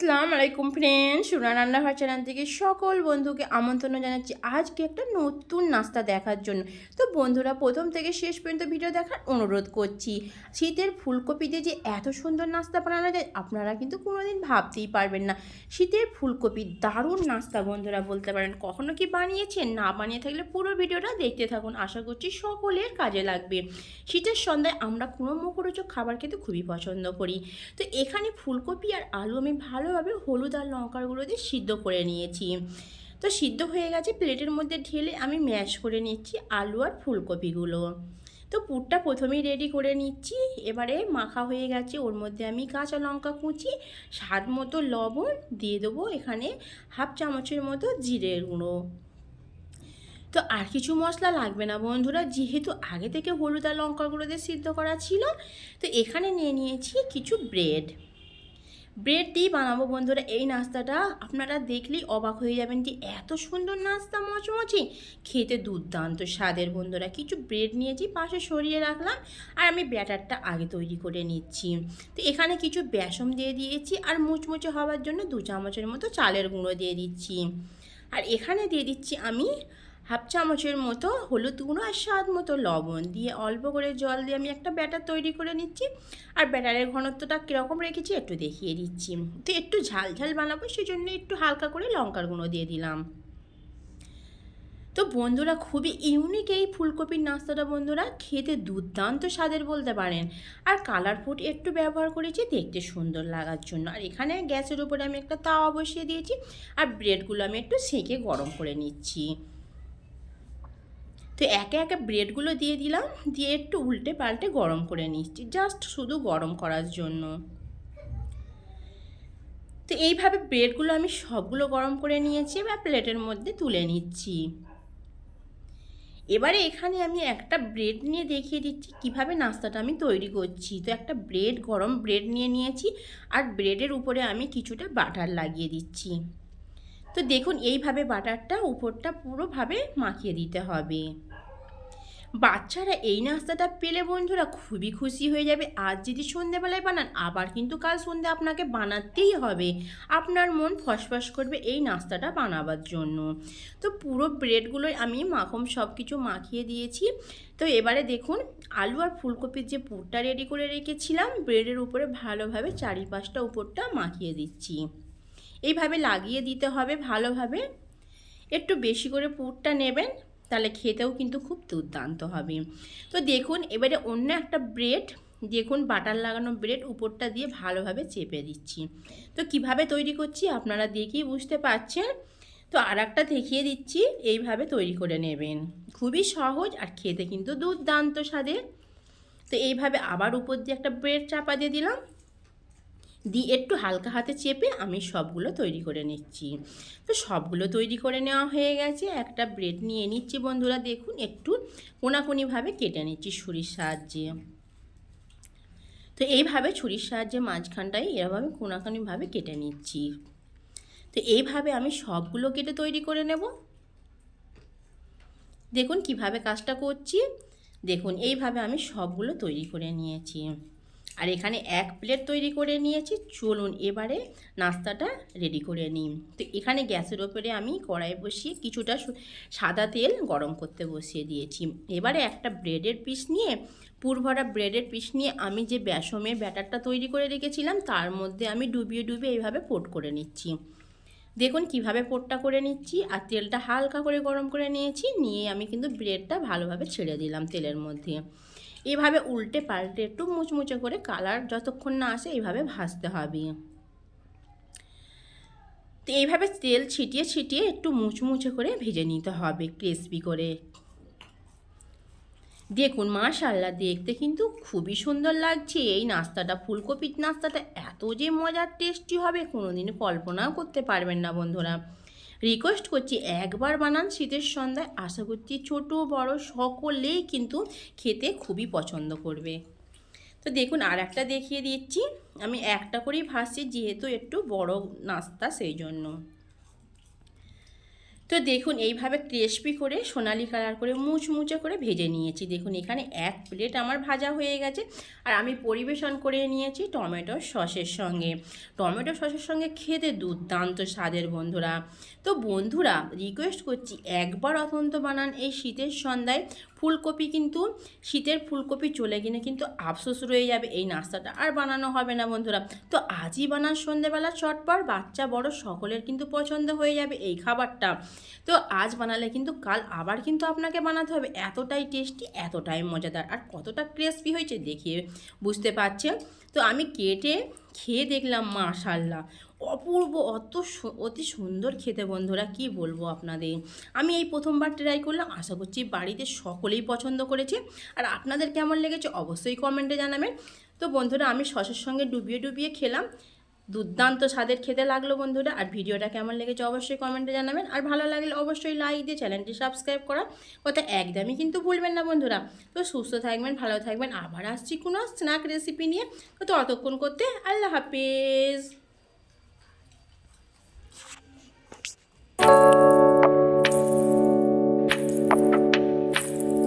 আসসালামু আলাইকুম ফ্রেন্ড সুরা রান্নাঘর চ্যানেল থেকে সকল বন্ধুকে আমন্ত্রণ জানাচ্ছি আজকে একটা নতুন নাস্তা দেখার জন্য। তো বন্ধুরা, প্রথম থেকে শেষ পর্যন্ত ভিডিও দেখার অনুরোধ করছি। শীতের ফুলকপি দিয়ে যে এত সুন্দর নাস্তা বানানো যায়, আপনারা কিন্তু কোনোদিন ভাবতেই পারবেন না। শীতের ফুলকপি দারুণ নাস্তা বন্ধুরা, বলতে পারেন। কখনো কি বানিয়েছেন? না বানিয়ে থাকলে পুরো ভিডিওটা দেখতে থাকুন। আশা করছি সকলের কাজে লাগবে। শীতের সন্ধ্যায় আমরা কোনো মুখরোচক খাবার খেতে খুবই পছন্দ করি। তো এখানে ফুলকপি আর আলু আমি ভালোভাবে হলুদ আর লঙ্কার গুঁড়ো দিয়ে সিদ্ধ করে নিয়েছি। তো সিদ্ধ হয়ে গেছে, প্লেটের মধ্যে ঢেলে আমি ম্যাশ করে নিচ্ছি আলু আর ফুলকপিগুলো। তো পুরটা প্রথমেই রেডি করে নিচ্ছি, এবারে মাখা হয়ে গেছে, ওর মধ্যে আমি কাঁচা লঙ্কা কুচি, স্বাদ মতো লবণ দিয়ে দেবো এখানে হাফ চামচের মতো জিরের গুঁড়ো। তো আর কিছু মশলা লাগবে না বন্ধুরা, যেহেতু আগে থেকে হলুদ আর লঙ্কার গুঁড়ো দিয়ে সিদ্ধ করা ছিল, তো এখানে নিয়ে নিয়েছি কিছু ব্রেড। ব্রেড দিয়ে বানাবো বন্ধুরা। এই নাস্তাটা আপনারা দেখলেই অবাক হয়ে যাবেন যে এত সুন্দর নাস্তা, মচমচে। খেতে দুর্দান্ত স্বাদের বন্ধুরা। কিছু ব্রেড নিয়েছি, পাশে সরিয়ে রাখলাম আর আমি ব্যাটারটা আগে তৈরি করে নিচ্ছি। তো এখানে কিছু বেসম দিয়ে দিয়েছি আর মুচমুচে হওয়ার জন্য দু চামচের মতো চালের গুঁড়ো দিয়ে দিচ্ছি। আর এখানে দিয়ে দিচ্ছি আমি হাফ চামচের মতো হলুদ গুঁড়ো আর স্বাদ মতো লবণ দিয়ে অল্প করে জল দিয়ে আমি একটা ব্যাটার তৈরি করে নিচ্ছি। আর ব্যাটারের ঘনত্বটা কীরকম রেখেছি একটু দেখিয়ে দিচ্ছি। তো একটু ঝাল ঝাল বানাবো সেই জন্য একটু হালকা করে লঙ্কার গুঁড়ো দিয়ে দিলাম। তো বন্ধুরা, খুবই ইউনিক এই ফুলকপির নাস্তাটা বন্ধুরা। খেতে দুর্দান্ত স্বাদের বলতে পারেন। আর কালার ফুড একটু ব্যবহার করেছি, দেখতে সুন্দর লাগার জন্য। আর এখানে গ্যাসের উপরে আমি একটা তাওয়া বসিয়ে দিয়েছি। আর ব্রেডগুলো আমি একটু সেঁকে গরম করে নিচ্ছি। তো একে একে ব্রেডগুলো দিয়ে দিলাম, দিয়ে একটু উল্টে পাল্টে গরম করে নিচ্ছি জাস্ট শুধু গরম করার জন্য। তো এইভাবে ব্রেডগুলো আমি সবগুলো গরম করে নিয়েছি বা প্লেটের মধ্যে তুলে নিচ্ছি। এবারে এখানে আমি একটা ব্রেড নিয়ে দেখিয়ে দিচ্ছি, কীভাবে নাস্তাটা আমি তৈরি করছি। তো একটা ব্রেড গরম ব্রেড নিয়ে নিয়েছি, আর ব্রেডের উপরে আমি কিছুটা বাটার লাগিয়ে দিচ্ছি। তো দেখুন, এইভাবে বাটারটা উপরটা পুরোভাবে মাখিয়ে দিতে হবে। বাচ্চারা এই নাস্তাটা পেলে বন্ধুরা খুবই খুশি হয়ে যাবে। আজ যদি সন্ধেবেলায় বানান, আবার কিন্তু কাল সন্ধে আপনাকে বানাতেই হবে। আপনার মন ফসফস করবে এই নাস্তাটা বানাবার জন্য। তো পুরো ব্রেডগুলোই আমি মাখম সব কিছু মাখিয়ে দিয়েছি। তো এবারে দেখুন, আলু আর ফুলকপির যে পুরটা রেডি করে রেখেছিলাম, ব্রেডের উপরে ভালোভাবে চারিপাশটা, উপরটা মাখিয়ে দিচ্ছি। এইভাবে লাগিয়ে দিতে হবে ভালোভাবে। একটু বেশি করে পুরটা নেবেন। তাহলে খেতেও কিন্তু খুব দুর্দান্ত হবে। তো দেখুন, এবারে অন্য একটা ব্রেড দেখুন বাটার লাগানো ব্রেড উপরটা দিয়ে ভালোভাবে চেপে দিচ্ছি। তো কীভাবে তৈরি করছি আপনারা দেখেই বুঝতে পারছেন। তো আর একটা দেখিয়ে দিচ্ছি, এইভাবে তৈরি করে নেবেন। খুবই সহজ আর খেতে কিন্তু দুর্দান্ত স্বাদের। তো এইভাবে আবার উপর দিয়ে একটা ব্রেড চাপা দিয়ে দিলাম। দিয়ে একটু হালকা হাতে চেপে আমি সবগুলো তৈরি করে নিচ্ছি। তো সবগুলো তৈরি করে নেওয়া হয়ে গেছে। একটা ব্রেড নিয়ে নিচ্ছি বন্ধুরা, দেখুন একটু কোনাকুনিভাবে কেটে নিচ্ছি ছুরির সাহায্যে। তো এইভাবে ছুরির সাহায্যে মাঝখানটায় এরভাবে কোনাকুনিভাবে কেটে নিচ্ছি। তো এইভাবে আমি সবগুলো কেটে তৈরি করে নেব। দেখুন কীভাবে কাজটা করছি। দেখুন এইভাবে আমি সবগুলো তৈরি করে নিয়েছি। আর এখানে এক প্লেট তৈরি করে নিয়েছি। চলুন এবারে নাস্তাটা রেডি করে নিই। তো এখানে গ্যাসের ওপরে আমি কড়াই বসিয়ে কিছুটা সাদা তেল গরম করতে বসিয়ে দিয়েছি। এবারে একটা ব্রেডের পিস নিয়ে, পুরভরা ব্রেডের পিস নিয়ে আমি যে বেসমের ব্যাটারটা তৈরি করে রেখেছিলাম, তার মধ্যে আমি ডুবিয়ে ডুবিয়ে এইভাবে পোট করে নিচ্ছি। দেখুন কীভাবে পোটটা করে নিচ্ছি। আর তেলটা হালকা করে গরম করে নিয়েছি। নিয়ে আমি কিন্তু ব্রেডটা ভালোভাবে ছেড়ে দিলাম তেলের মধ্যে। এভাবে উল্টে পাল্টে একটু মুচমুচে করে কালার যতক্ষণ না আসে এইভাবে ভাজতে হবে। তো এইভাবে তেল ছিটিয়ে ছিটিয়ে একটু মুচমুচে করে ভেজে নিতে হবে ক্রিসপি করে। দেখুন মাশাল্লাহ দেখতে কিন্তু খুবই সুন্দর লাগছে। এই নাস্তাটা, ফুলকপির নাস্তাটা এত যে মজার টেস্টি হবে কোনোদিন কল্পনাও করতে পারবেন না বন্ধুরা। রিকোয়েস্ট করছি, একবার বানান শীতের সন্ধ্যায়। আশা করছি ছোট, বড় সকলেই কিন্তু খেতে খুবই পছন্দ করবে। তো দেখুন আর একটা দেখিয়ে দিচ্ছি। আমি একটা করেই ভাসছি, যেহেতু একটু বড় নাস্তা, সেই জন্য। তো দেখুন, এইভাবে ক্রেসপি করে সোনালি কালার করে মুচমুচে করে ভেজে নিয়েছি। দেখুন, এখানে এক প্লেট আমার ভাজা হয়ে গেছে আর আমি পরিবেশন করে নিয়েছি টমেটো সসের সঙ্গে। টমেটো সসের সঙ্গে খেতে দুর্দান্ত স্বাদের বন্ধুরা। তো বন্ধুরা রিকোয়েস্ট করছি একবার অত্যন্ত বানান এই শীতের সন্ধ্যায়। ফুলকপি কিন্তু শীতের ফুলকপি চলে গেলে কিন্তু আফসোস রয়ে যাবে এই নাস্তাটা আর বানানো হবে না বন্ধুরা। তো আজই বানান সন্ধেবেলা চটপট, বাচ্চা, বড় সকলের কিন্তু পছন্দ হয়ে যাবে এই খাবারটা। তো আজ বানালে কিন্তু কাল আবার কিন্তু আপনাকে বানাতে হবে। এতটাই টেস্টি, এতটাই মজাদার আর কতটা ক্রিস্পি হয়েছে দেখিয়ে বুঝতে পারছেন? তো আমি কেটে খেয়ে দেখলাম মাশাল্লাহ। অপূর্ব, অত অতি সুন্দর খেতে বন্ধুরা, কি বলব আপনাদের? আমি এই প্রথমবার ট্রাই করলাম, আশা করছি বাড়িতে সকলেই পছন্দ করেছে। আর আপনাদের কেমন লেগেছে অবশ্যই কমেন্টে জানাবেন। তো বন্ধুরা, আমি সসের সঙ্গে ডুবিয়ে ডুবিয়ে খেলাম। দুর্দান্ত স্বাদের খেতে লাগল বন্ধুরা, আর ভিডিওটা কেমন লেগেছে অবশ্যই কমেন্টে জানাবেন। আর ভালো লাগলে অবশ্যই লাইক দিয়ে চ্যানেলটি সাবস্ক্রাইব করা, কথা একদমই কিন্তু ভুলবেন না বন্ধুরা। তো সুস্থ থাকবেন, ভালো থাকবেন, আবার আসছি কোনো স্ন্যাক রেসিপি নিয়ে। তো ততক্ষণ করতে আল্লাহ হাফেজ।